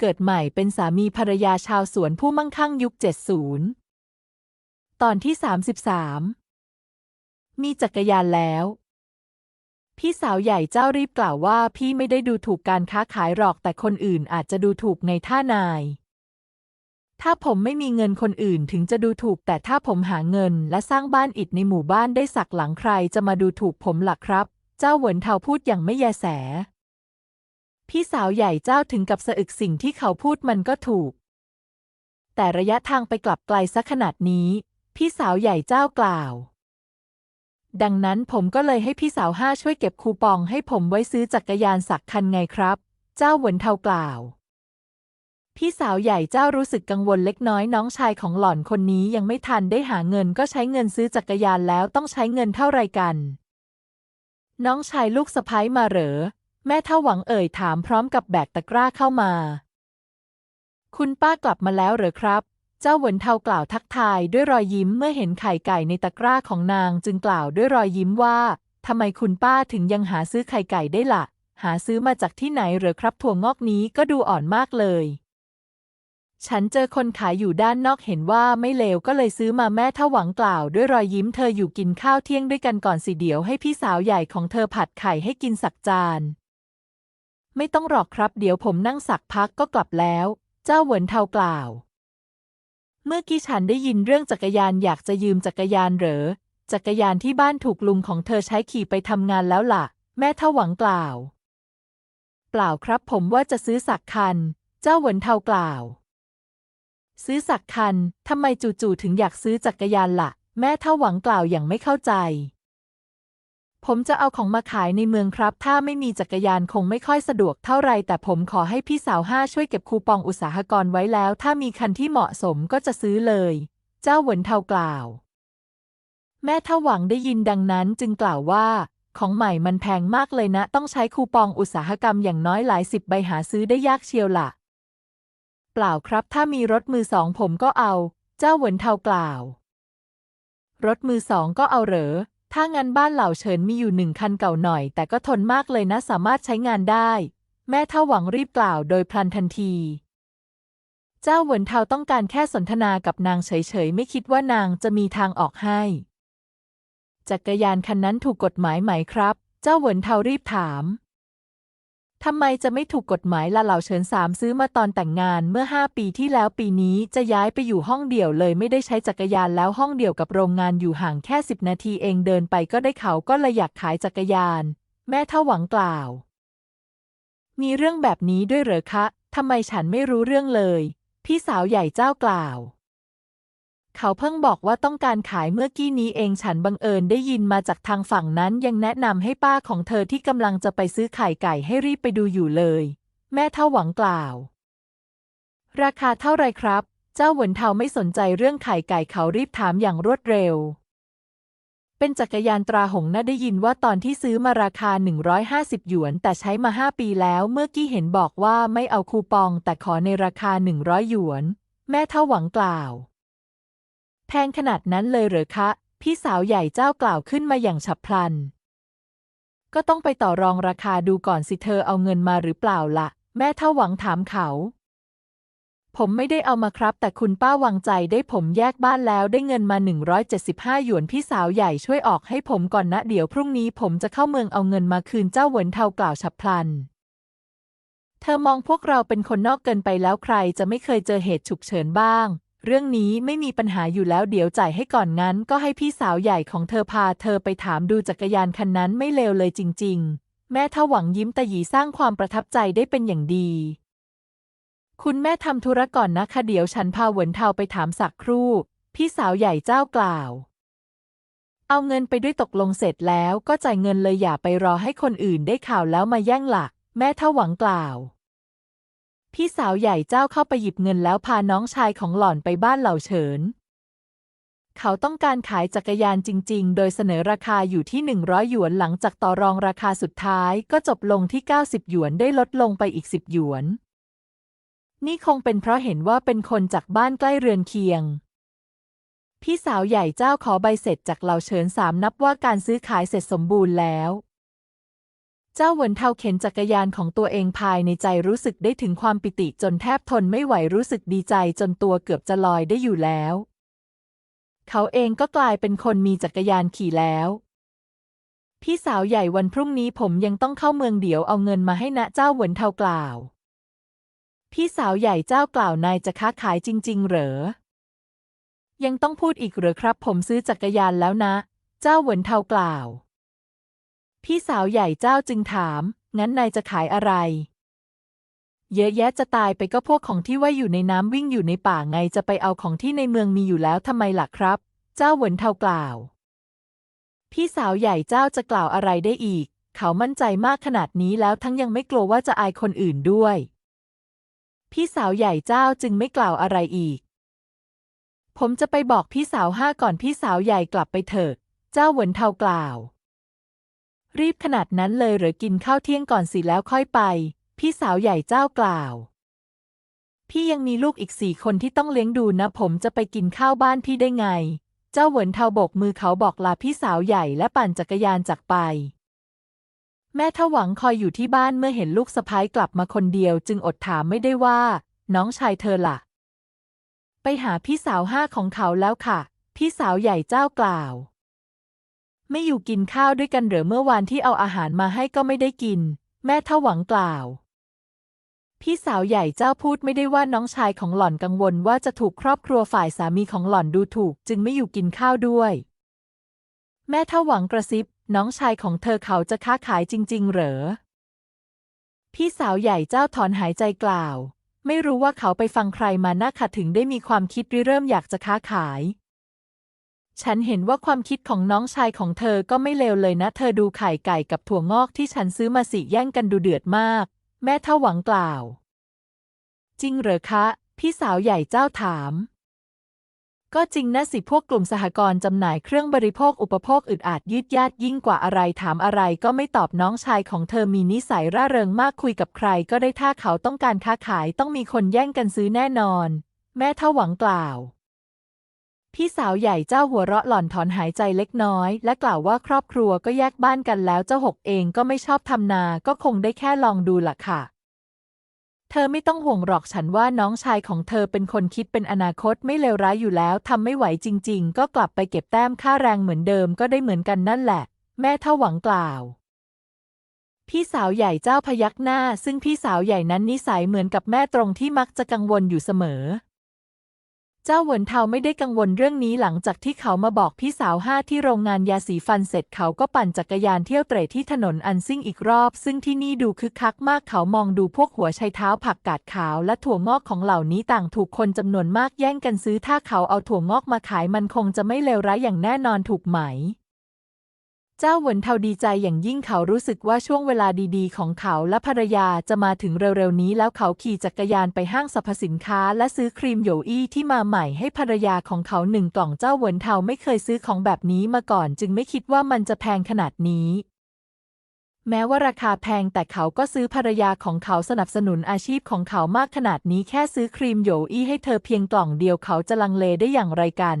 เกิดใหม่เป็นสามีภรรยาชาวสวนผู้มั่งคั่งยุค 70 ตอนที่ 33 มีจักรยานแล้ว พี่สาวใหญ่เจ้ารีบกล่าวว่าพี่ไม่ได้ดูถูกการค้าขายหรอกแต่คนอื่นอาจจะดูถูกในท่านาย ถ้าผมไม่มีเงินคนอื่นถึงจะดูถูก แต่ถ้าผมหาเงินและสร้างบ้านอิฐในหมู่บ้านได้สักหลังใครจะมาดูถูกผมหล่ะครับ เจ้าเหวินเทาพูดอย่างไม่แยแส พี่สาวใหญ่เจ้าถึงกับสะอึกสิ่งที่เขาพูดมันก็ถูก แต่ระยะทางไปกลับไกลสักขนาดนี้ พี่สาวใหญ่เจ้ากล่าว ดังนั้นผมก็เลยให้พี่สาวห้าช่วยเก็บคูปองให้ผมไว้ซื้อจักรยานสักคันไงครับ เจ้าเหวินเทากล่าว พี่สาวใหญ่เจ้ารู้สึกกังวลเล็กน้อยน้องชายของหล่อนคนนี้ยังไม่ทันได้หาเงินก็ใช้เงินซื้อจักรยานแล้วต้องใช้เงินเท่าไรกัน น้องชายลูกสะพ้ายมาเหรอ แม่เท่าหวังเอ่ยถามพร้อมกับแบกตะกร้าเข้ามา คุณป้ากลับมาแล้วเหรอครับ เจ้าเหวินเทากล่าวทักทายด้วยรอยยิ้มเมื่อเห็นไข่ไก่ในตะกร้าของนางจึงกล่าวด้วยรอยยิ้มว่าทำไมคุณป้าถึงยังหาซื้อไข่ไก่ได้ละ่ะ หาซื้อมาจากที่ไหนเหรอครับถั่วงอกนี้ก็ดูอ่อนมากเลย ฉันเจอคนขายอยู่ด้านนอกเห็นว่าไม่เลวก็เลยซื้อมาแม่เท่าหวังกล่าวด้วยรอยยิ้มเธออยู่กินข้าวเที่ยงด้วยกันก่อนสิเดี๋ยวให้พี่สาวใหญ่ของเธอผัดไข่ให้กินสักจาน ไม่ต้องหรอกครับเดี๋ยวผมนั่งสักพักก็กลับแล้ว เจ้าเหวินเทากล่าว เมื่อกี้ฉันได้ยินเรื่องจักรยานอยากจะยืมจักรยานเหรอ จักรยานที่บ้านถูกลุงของเธอใช้ขี่ไปทำงานแล้วล่ะ แม่เท่าหวังกล่าว เปล่าครับผมว่าจะซื้อสักคัน เจ้าเหวินเทากล่าว ซื้อสักคันทำไมจู่ๆถึงอยากซื้อจักรยานละ่ะ แม่เท่าหวังกล่าวอย่างไม่เข้าใจ ผมจะเอาของมาขายในเมืองครับ ถ้าไม่มีจักรยานคงไม่ค่อยสะดวกเท่าไร แต่ผมขอให้พี่สาวห้าช่วยเก็บคูปองอุตสาหกรไว้แล้ว ถ้ามีคันที่เหมาะสมก็จะซื้อเลย เจ้าเหวินเทากล่าว แม่ท่าหวังได้ยินดังนั้นจึงกล่าวว่า ของใหม่มันแพงมากเลยนะ ต้องใช้คูปองอุตสาหกรรมอย่างน้อยหลายสิบใบหาซื้อได้ยากเชียวละ่ะ เปล่าครับ ถ้ามีรถมือสองผมก็เอา เจ้าเหวินเทากล่าว รถมือสองก็เอาเหรอ ถ้างั้นบ้านเหล่าเฉินมีอยู่หนึ่งคันเก่าหน่อย แต่ก็ทนมากเลยนะสามารถใช้งานได้ แม่ท่าหวังรีบกล่าวโดยพลันทันที เจ้าเหวินเทาต้องการแค่สนทนากับนางเฉยๆ ไม่คิดว่านางจะมีทางออกให้ จักรยานคันนั้นถูกกฎหมายไหมครับ เจ้าเหวินเทารีบถาม ทำไมจะไม่ถูกกฎหมายล่ะเหล่าเฉินสามซื้อมาตอนแต่งงานเมื่อห้าปีที่แล้วปีนี้จะย้ายไปอยู่ห้องเดี่ยวเลยไม่ได้ใช้จักรยานแล้วห้องเดี่ยวกับโรงงานอยู่ห่างแค่สิบนาทีเองเดินไปก็ได้เขาก็เลยอยากขายจักรยาน แม่เท่าหวังกล่าว มีเรื่องแบบนี้ด้วยเหรอคะทำไมฉันไม่รู้เรื่องเลย พี่สาวใหญ่เจ้ากล่าว เขาเพิ่งบอกว่าต้องการขายเมื่อกี้นี้เองฉันบังเอิญได้ยินมาจากทางฝั่งนั้นยังแนะนำให้ป้าของเธอที่กำลังจะไปซื้อไข่ไก่ให้รีบไปดูอยู่เลย แม่เท่าหวังกล่าว ราคาเท่าไรครับ เจ้าหวนเทาไม่สนใจเรื่องไข่ไก่เขารีบถามอย่างรวดเร็ว เป็นจักรยานตราหงส์นะได้ยินว่าตอนที่ซื้อมาราคา 150 หยวน แต่ใช้มา5ปีแล้วเมื่อกี้เห็นบอกว่าไม่เอาคูปองแต่ขอในราคา 100 หยวน แม่เท่าหวังกล่าว แพงขนาดนั้นเลยเหรอคะ พี่สาวใหญ่เจ้ากล่าวขึ้นมาอย่างฉับพลัน ก็ต้องไปต่อรองราคาดูก่อนสิเธอเอาเงินมาหรือเปล่าละ่ะ แม่เท่าหวังถามเขา ผมไม่ได้เอามาครับ แต่คุณป้าวางใจได้ผมแยกบ้านแล้วได้เงินมา 175 หยวนพี่สาวใหญ่ช่วยออกให้ผมก่อนนะ เดี๋ยวพรุ่งนี้ผมจะเข้าเมืองเอาเงินมาคืนเจ้าเหวินเทากล่าวฉับพลันเธอมองพวกเราเป็นคนนอกเกินไปแล้วใครจะไม่เคยเจอเหตุฉุกเฉินบ้าง เรื่องนี้ไม่มีปัญหาอยู่แล้วเดี๋ยวจ่ายให้ก่อนงั้น ก็ให้พี่สาวใหญ่ของเธอพาเธอไปถามดูจักรยานคันนั้นไม่เลวเลยจริง ๆ แม่เท่าหวังยิ้มตะหยีสร้างความประทับใจได้เป็นอย่างดี คุณแม่ทำธุระก่อนนะคะเดี๋ยวฉันพาเหวินเทาไปถามสักครู่ พี่สาวใหญ่เจ้ากล่าว เอาเงินไปด้วยตกลงเสร็จแล้วก็จ่ายเงินเลยอย่าไปรอให้คนอื่นได้ข่าวแล้วมาแย่งหลัก แม่เท่าหวังกล่าว พี่สาวใหญ่เจ้าเข้าไปหยิบเงินแล้วพาน้องชายของหล่อนไปบ้านเหล่าเฉิน เขาต้องการขายจักรยานจริง ๆ โดยเสนอราคาอยู่ที่ 100 หยวนหลังจากต่อรองราคาสุดท้ายก็จบลงที่ 90 หยวนได้ลดลงไปอีก 10 หยวน นี่คงเป็นเพราะเห็นว่าเป็นคนจากบ้านใกล้เรือนเคียง พี่สาวใหญ่เจ้าขอใบเสร็จจากเหล่าเฉินสามนับว่าการซื้อขายเสร็จสมบูรณ์แล้ว เจ้าเหวินเทาเข็นจักรยานของตัวเองภายในใจรู้สึกได้ถึงความปิติจนแทบทนไม่ไหวรู้สึกดีใจจนตัวเกือบจะลอยได้อยู่แล้ว เขาเองก็กลายเป็นคนมีจักรยานขี่แล้ว พี่สาวใหญ่วันพรุ่งนี้ผมยังต้องเข้าเมืองเดี๋ยวเอาเงินมาให้นะเจ้าเหวินเทากล่าว พี่สาวใหญ่เจ้ากล่าวนายจะค้าขายจริง ๆ เหรอ ยังต้องพูดอีกเหรอครับ ผมซื้อจักรยานแล้วนะ เจ้าเหวินเทากล่าว พี่สาวใหญ่เจ้าจึงถาม งั้นนายจะขายอะไร เยอะแยะจะตายไปก็พวกของที่ว่าอยู่ในน้ำวิ่งอยู่ในป่าไงจะไปเอาของที่ในเมืองมีอยู่แล้วทำไมล่ะครับ เจ้าเหวินเทากล่าว พี่สาวใหญ่เจ้าจะกล่าวอะไรได้อีก เขามั่นใจมากขนาดนี้แล้วทั้งยังไม่กลัวว่าจะอายคนอื่นด้วย พี่สาวใหญ่เจ้าจึงไม่กล่าวอะไรอีก ผมจะไปบอกพี่สาวห้าก่อนพี่สาวใหญ่กลับไปเถิด เจ้าเหวินเทากล่าว รีบขนาดนั้นเลยหรือกินข้าวเที่ยงก่อนสิแล้วค่อยไป พี่สาวใหญ่เจ้ากล่าว พี่ยังมีลูกอีกสี่คนที่ต้องเลี้ยงดูนะ ผมจะไปกินข้าวบ้านพี่ได้ไง เจ้าเหวินเทาโบกมือเขาบอกลาพี่สาวใหญ่และปั่นจักรยานจากไป แม่ทวังคอยอยู่ที่บ้านเมื่อเห็นลูกสะพ้ายกลับมาคนเดียว จึงอดถามไม่ได้ว่า น้องชายเธอล่ะ ไปหาพี่สาวห้าของเขาแล้วค่ะ พี่สาวใหญ่เจ้ากล่าว ไม่อยู่กินข้าวด้วยกันเหรือเมื่อวานที่เอาอาหารมาให้ก็ไม่ได้กิน แม่ทหวังกล่าว พี่สาวใหญ่เจ้าพูดไม่ได้ว่าน้องชายของหล่อนกังวลว่าจะถูกครอบครัวฝ่ายสามีของหล่อนดูถูก จึงไม่อยู่กินข้าวด้วย แม่ทหวังกระซิบ น้องชายของเธอเขาจะค้าขายจริง ๆ เหรอ พี่สาวใหญ่เจ้าถอนหายใจกล่าว ไม่รู้ว่าเขาไปฟังใครมาน่าขัดถึงได้มีความคิดริเริ่มอยากจะค้าขาย ฉันเห็นว่าความคิดของน้องชายของเธอก็ไม่เลวเลยนะ เธอดูไข่ไก่กับถั่วงอกที่ฉันซื้อมาสิแย่งกันดูเดือดมาก แม่เท่าหวังกล่าว จริงเหรอคะ พี่สาวใหญ่เจ้าถาม ก็จริงนะสิพวกกลุ่มสหกรณ์จำหน่ายเครื่องบริโภคอุปโภคอึดอาดยืดยาดยิ่งกว่าอะไรถามอะไรก็ไม่ตอบน้องชายของเธอมีนิสัยร่าเริงมากคุยกับใคร ก็ได้ถ้าเขาต้องการค้าขายต้องมีคนแย่งกันซื้อแน่นอน แม่เท่าหวังกล่าว พี่สาวใหญ่เจ้าหัวเราะหล่อนถอนหายใจเล็กน้อย และกล่าวว่าครอบครัวก็แยกบ้านกันแล้วเจ้าหกเองก็ไม่ชอบทำนา ก็คงได้แค่ลองดูล่ะค่ะ เธอไม่ต้องห่วงหรอกฉันว่าน้องชายของเธอเป็นคนคิดเป็นอนาคตไม่เลวร้ายอยู่แล้วทำไม่ไหวจริง ๆ ก็กลับไปเก็บแต้มค่าแรงเหมือนเดิมก็ได้เหมือนกันนั่นแหละ แม่เท่าหวังกล่าว พี่สาวใหญ่เจ้าพยักหน้า ซึ่งพี่สาวใหญ่นั้นนิสัยเหมือนกับแม่ตรงที่มักจะกังวลอยู่เสมอ เจ้าเหวินเทาไม่ได้กังวลเรื่องนี้หลังจากที่เขามาบอกพี่สาวห้าที่โรงงานยาสีฟันเสร็จเขาก็ปั่นจักรยานเที่ยวเตร่ที่ถนนอันซิ่งอีกรอบ ซึ่งที่นี่ดูคึกคักมากเขามองดูพวกหัวไชเท้าผักกาดขาวและถั่วงอกของเหล่านี้ต่างถูกคนจำนวนมากแย่งกันซื้อถ้าเขาเอาถั่วงอกมาขายมันคงจะไม่เลวร้ายอย่างแน่นอนถูกไหม เจ้าเหวินเทาดีใจอย่างยิ่งเขารู้สึกว่าช่วงเวลาดีๆ ของเขาและภรรยาจะมาถึงเร็วๆนี้ แล้วเขาขี่จักรยานไปห้างสรรพสินค้า และซื้อครีมโยอี้ที่มาใหม่ให้ภรรยาของเขาหนึ่งกล่องเจ้าเหวินเทาไม่เคยซื้อของแบบนี้มาก่อน จึงไม่คิดว่ามันจะแพงขนาดนี้ แม้ว่าราคาแพงแต่เขาก็ซื้อภรรยาของเขาสนับสนุนอาชีพของเขามากขนาดนี้แค่ซื้อครีมโยอี้ให้เธอเพียงกล่องเดียวเขาจะลังเลได้อย่างไรกัน